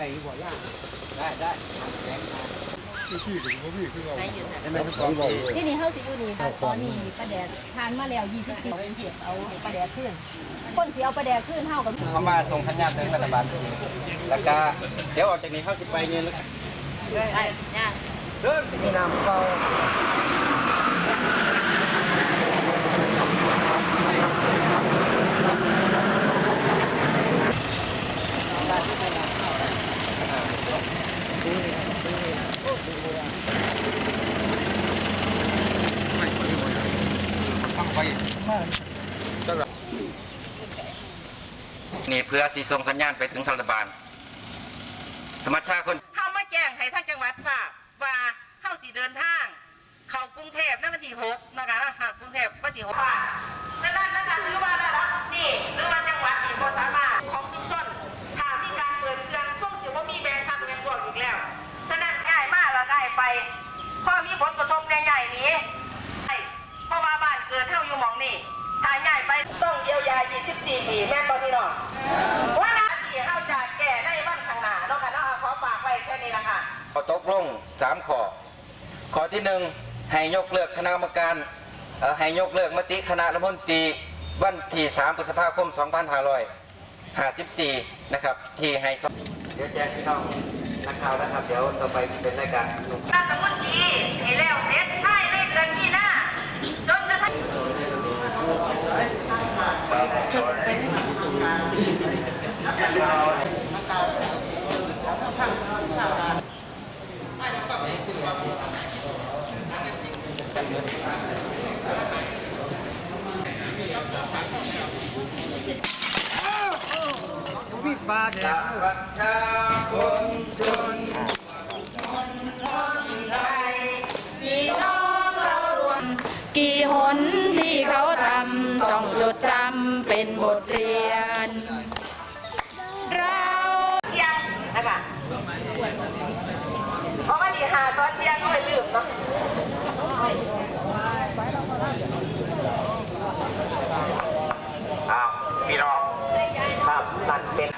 ได้อยู่บ่ย่างได้ได้แดงมาพี่ถึงว่าพี่ขึ้นเอาไหนอยู่ได้ไหมทุกคนบอกที่นี่เฮาสิอยู่นี่ค่ะตอนนี้ปลาแดดทานมาแล้ว20ปีเป็นเก็บเอาปลาแดดขึ้นคนสิเอาปลาแดดขึ้นเฮากับเขามาส่งสัญญาณถึงรัฐบาลแล้วก็เดี๋ยวออกจากนี้เขาสิไปเงินแล้วได้ย่างมีน้ำเปล่า นี่เพื่อสีส่งสัญญาณไปถึงรัฐบาล สมัชชาคนเข้ามาแจ้งให้ทางจังหวัดทราบว่าเข้าสีเดินทาง เข้ากรุงเทพในวันที่หกนะคะหากกรุงเทพวันที่หกว่าดังนั้นนะคะถือว่าระดับนี่หรือว่าจังหวัดนี่บ่สามารถของ ข้อมีผลกระทบในใหญ่นี้ใช่เพราะว่าบ้านเกิดเท่าอยู่หมองนี่ถ้าใหญ่ไปต้องเยียวยา 24 ปีแม่นบ่พี่น้องว่าหน้าที่เข้าจะแก้ในวันข้างหน้าเนาะค่ะเนาะขอฝากไว้แค่นี้ละค่ะขอตกลงสามข้อข้อที่หนึ่งให้ยกเลิกคณะกรรมการให้ยกเลิกมติคณะรัฐมนตรีวันที่3พฤษภาคม 2554 นะครับ ที่ให้เดี๋ยวแจ้งพี่น้อง นักข่าวนะครับ เดี๋ยวต่อไปเป็นรายการนุ่มรัฐมนตรีให้แล้วเสร็จภายในเดือนมีนาจนกระทั่งพี่ปลาแดงประชาชนชน พี่น้องเรารวม กี่หนที่เขาทำต้องจดจำเป็นบทเรียน เราเที่ยงนะคะเพราะว่าดีหาตอนเที่ยงก็ไม่ลืมเนาะอ้าวพี่น้องครับนั่นเป็น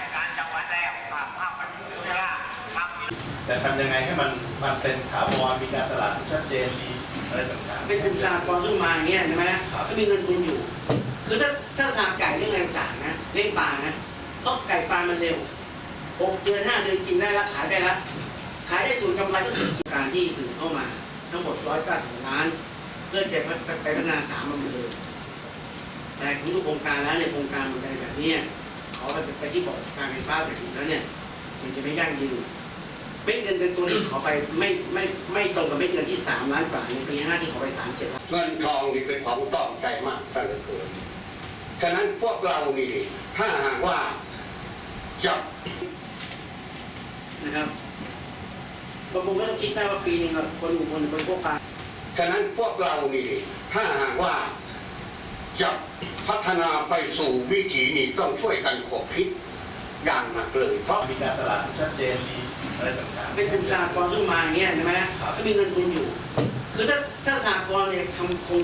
แต่ทำยังไงให้มันมันเป็นถาวรมีการตลาดที่ชัดเจนมี อะไรต่างๆ เป็นกลุ่มสหกรณ์ขึ้นมาอย่างเงี้ยใช่ไหมก็มีเงินทุนอยู่ คือถ้าถ้าสหไก่เรื่องอะไรต่างๆนะเลี้ยงปลานะก็ไก่ปลามันเร็วหกเดือนห้าเดือนกินได้ละขายได้ละขายได้ส่วนกำไรก็คือการที่สื่อเข้ามา ทั้งหมดร้อยเก้าสิบล้าน เพื่อจะไปพัฒนาสามอำเภอแต่ของทุกโครงการแล้วเนี่ยโครงการอะไรแบบเนี้ยขอไปไปที่บอกการไฟฟ้าไปถึงแล้วเนี่ยมันจะไม่ยั่งยืน เม็ดเงินเดือนตัวนี้ขอไปไม่ไม่ไม่ตรงกับเม็ดเงินที่สามล้านกว่าในปีห้าที่ขอไปสามเจ็ดล้านเงินทองนี่เป็นของต้องใจมากตั้งแต่เกิดฉะนั้นพวกเรานี่ถ้าหากว่าจะนะครับบางคนก็ต้องคิดได้ว่าปีหนึงแบบคนหมู่คนบริโภคปลาฉะนั้นพวกเรานี่ถ้าหากว่าจะพัฒนาไปสู่วิถีนี้ต้องช่วยกันขบคิดอย่างหนักเลยเพราะมีการตลาดที่ชัดเจนมี อะไรต่างๆ เป็นกลุ่มสหกรณ์ขึ้นมาอย่างเงี้ยใช่ไหมก็มีเงินทุนอยู่ คือถ้าถ้าสหกรณ์เนี่ยทำโครง